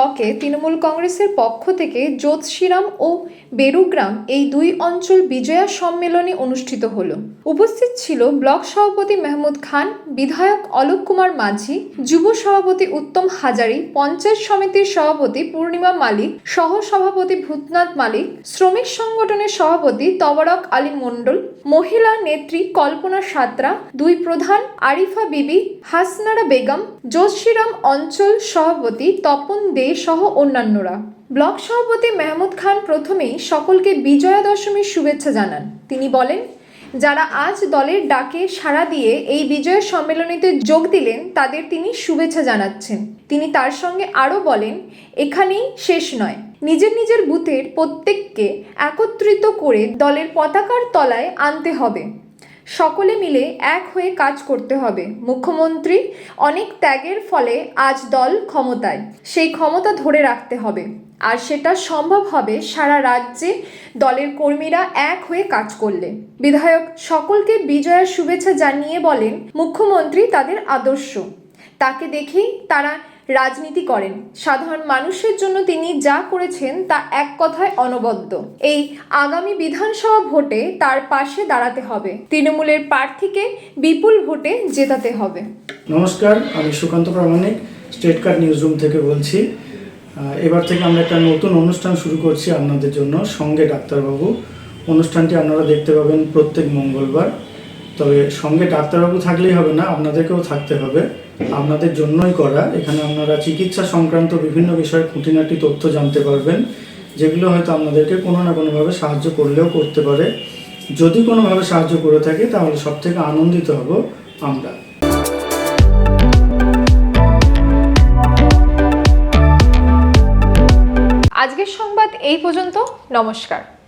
ব্লকে তৃণমূল কংগ্রেসের পক্ষ থেকে জ্যোৎশ্রীরাম ও বেরুগ্রাম এই দুই অঞ্চল বিজয়া সম্মেলনী অনুষ্ঠিত হলো। উপস্থিত ছিল ব্লক সভাপতি মেহমুদ খান, বিধায়ক অলোক কুমার মাঝি, যুব সভাপতি উত্তম হাজারি, পঞ্চায়েত সমিতির সভাপতি পূর্ণিমা মালিক, সহ সভাপতি ভূতনাথ মালিক, শ্রমিক সংগঠনের সভাপতি তবরক আলী মণ্ডল, মহিলা নেত্রী কল্পনা সাঁতরা, দুই প্রধান আরিফা বিবি, হাসনারা বেগম যোশীরাম অঞ্চল সভাপতি তপন দে সহ অন্যান্যরা। ব্লক সভাপতি মেহমুদ খান প্রথমেই সকলকে বিজয়া দশমীর শুভেচ্ছা জানান। তিনি বলেন, যারা আজ দলের ডাকে সাড়া দিয়ে এই বিজয় সম্মেলনীতে যোগ দিলেন, তাদের তিনি শুভেচ্ছা জানাচ্ছেন। তিনি তার সঙ্গে আরও বলেন, এখানেই শেষ নয়। নিজের নিজের বুথের প্রত্যেককে একত্রিত করে দলের পতাকার তলায় আনতে হবে। সকলে মিলে এক হয়ে কাজ করতে হবে। মুখ্যমন্ত্রী অনেক ত্যাগের ফলে আজ দল ক্ষমতায়, সেই ক্ষমতা ধরে রাখতে হবে। আর সেটা সম্ভব হবে সারা রাজ্যে দলের কর্মীরা এক হয়ে কাজ করলে। বিধায়ক সকলকে বিজয়ার শুভেচ্ছা জানিয়ে বলেন, মুখ্যমন্ত্রী তাদের আদর্শ। তাকে দেখেই তারা রাজনীতি করেন। সাধারণ মানুষের জন্য তিনি যা করেছেন তা এক কথায় অনবদ্য। এই আগামী বিধানসভা ভোটে তার পাশে দাঁড়াতে হবে। তৃণমূলের প্রার্থীকে বিপুল ভোটে জেতাতে হবে। নমস্কার, আমি Sukanta Pramanik, state card news room থেকে বলছি। এবার থেকে আমরা একটা নতুন অনুষ্ঠান শুরু করছি আপনাদের জন্য, সঙ্গে ডাক্তারবাবু। অনুষ্ঠানটি আপনারা দেখতে পাবেন প্রত্যেক মঙ্গলবার। তবে সঙ্গে ডাক্তারবাবু থাকলেই হবে না, আপনাদেরকেও থাকতে হবে। আপনাদের জন্যই করা। এখানে আপনারা চিকিৎসা সংক্রান্ত বিভিন্ন বিষয়ে খুঁটিনাটি তথ্য জানতে পারবেন, যেগুলো হয়তো আপনাদেরকে কোনো না কোনোভাবে সাহায্য করলেও করতে পারে। যদি কোনোভাবে সাহায্য করে থাকে, তাহলে সব থেকে আনন্দিত হব আমরা। আজকের সংবাদ এই পর্যন্ত। নমস্কার।